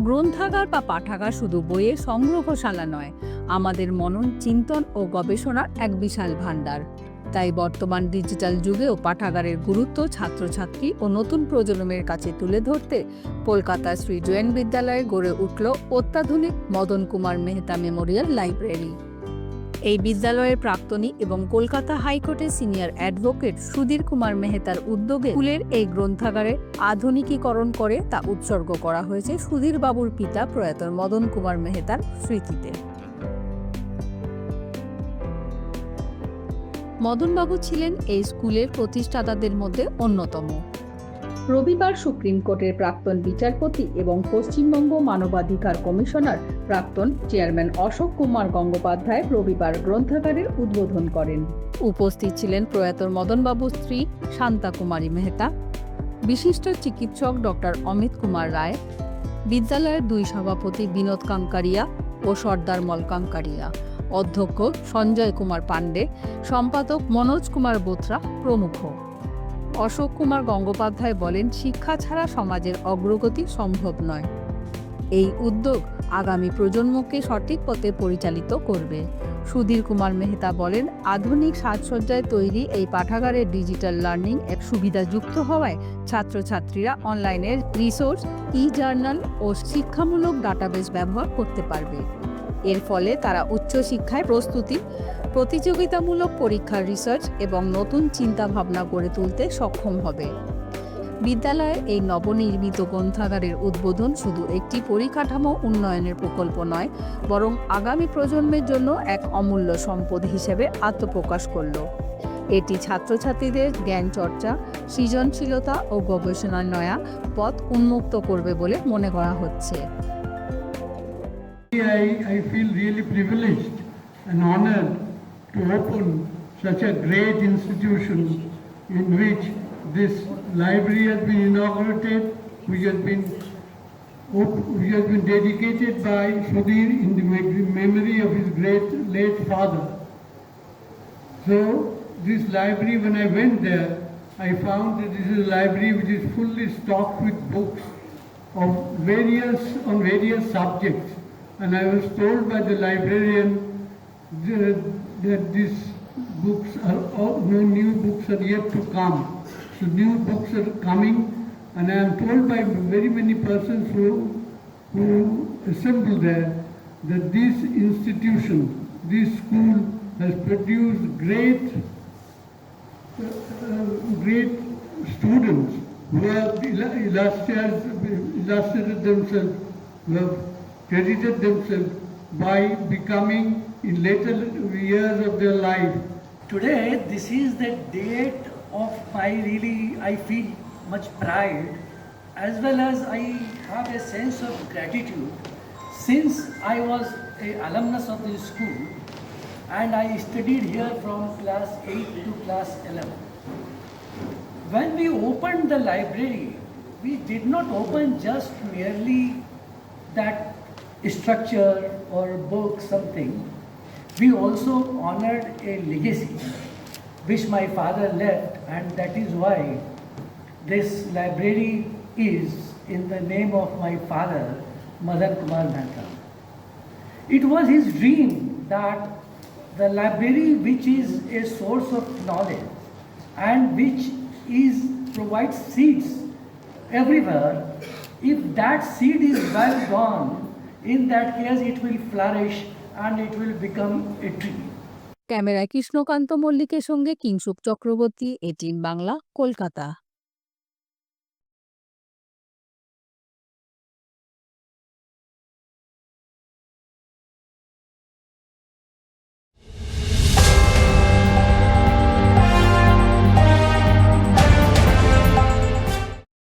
গ্রন্থাগার বা পাঠাগার শুধু বইয়ের সংগ্রহশালা নয়, আমাদের মনন, চিন্তন ও গবেষণার এক বিশাল ভাণ্ডার। তাই বর্তমান ডিজিটাল যুগেও পাঠাগারের গুরুত্ব ছাত্রছাত্রী ও নতুন প্রজন্মের কাছে তুলে ধরতে কলকাতার শ্রী জৈন বিদ্যালয়ে গড়ে উঠল অত্যাধুনিক মদন কুমার মেহতা মেমোরিয়াল লাইব্রেরি। এই বিদ্যালয়ের প্রাক্তনী এবং কলকাতা হাইকোর্টের সিনিয়র অ্যাডভোকেট সুধীর কুমার মেহতার উদ্যোগে স্কুলের এই গ্রন্থাগারে আধুনিকীকরণ করে তা উৎসর্গ করা হয়েছে সুধীর বাবুর পিতা প্রয়াত মদন কুমার মেহতার স্মৃতিতে। মদনবাবু ছিলেন এই স্কুলের প্রতিষ্ঠাতাদের মধ্যে অন্যতম। রবিবার সুপ্রিম কোর্টের প্রাক্তন বিচারপতি এবং পশ্চিমবঙ্গ মানবাধিকার কমিশনার প্রাক্তন চেয়ারম্যান অশোক কুমার গঙ্গোপাধ্যায় রবিবার গ্রন্থাগারের উদ্বোধন করেন। উপস্থিত ছিলেন প্রয়াত মদনবাবুর স্ত্রী শান্তা কুমারী মেহতা, বিশিষ্ট চিকিৎসক ডক্টর অমিত কুমার রায়, বিদ্যালয়ের দুই সভাপতি বিনোদ কাঙ্কারিয়া ও সর্দার মল কাঙ্কারিয়া, অধ্যক্ষ সঞ্জয় কুমার পাণ্ডে, সম্পাদক মনোজ কুমার বোত্রা প্রমুখ। অশোক কুমার গঙ্গোপাধ্যায় বলেন, শিক্ষা ছাড়া সমাজের অগ্রগতি সম্ভব নয়। এই উদ্যোগ আগামী প্রজন্মকে সঠিক পথে পরিচালিত করবে। সুধীর কুমার মেহতা বলেন, আধুনিক সাজসজ্জায় তৈরি এই পাঠাগারের ডিজিটাল লার্নিং এক সুবিধাযুক্ত হওয়ায় ছাত্রছাত্রীরা অনলাইনের রিসোর্স ই জার্নাল ও শিক্ষামূলক ডাটাবেস ব্যবহার করতে পারবে। এর ফলে তারা উচ্চশিক্ষায় প্রস্তুতি প্রতিযোগিতামূলক পরীক্ষার রিসার্চ এবং নতুন চিন্তাভাবনা গড়ে তুলতে সক্ষম হবে। বিদ্যালয়ের এই নবনির্মিত গ্রন্থাগারের উদ্বোধন শুধু একটি পরিকাঠামো উন্নয়নের প্রকল্প নয় বরং আগামী প্রজন্মের জন্য এক অমূল্য সম্পদ হিসেবে আত্মপ্রকাশ করল। এটি ছাত্রছাত্রীদের জ্ঞান চর্চা সৃজনশীলতা ও গবেষণার নয়া পথ উন্মুক্ত করবে বলে মনে করা হচ্ছে। I, I feel really privileged and honored to open such a great institution in which this library has been inaugurated, which has been which has been dedicated by Sudhir in the memory of his great late father. So this library, when I went there, I found that this is a library which is fully stocked with books of various on various subjects. And I was told by the librarian that, these books are all, no new books are yet to come. So new books are coming, and I am told by very many persons who who assemble there that this institution, this school has produced great uh, great students who have illu- illustrated, illustrated themselves, who have credited themselves by becoming in later years of their life Today, this is the date of my really, I feel much pride as well as I have a sense of gratitude since I was a alumnus of this school and I studied here from class 8 to class 11. When we opened the library, we did not open just merely that structure or book, something. We also honored a legacy which my father left, and that is why this library is in the name of my father, Madan Kumar Mehta. It was his dream that the library, which is a source of knowledge and which is provides seeds everywhere, if that seed is well gone, in that case it will flourish and it will become a tree. ক্যামেরায় কৃষ্ণকান্ত মল্লিকের সঙ্গে কিংসুক চক্রবর্তী এটিন বাংলা কলকাতা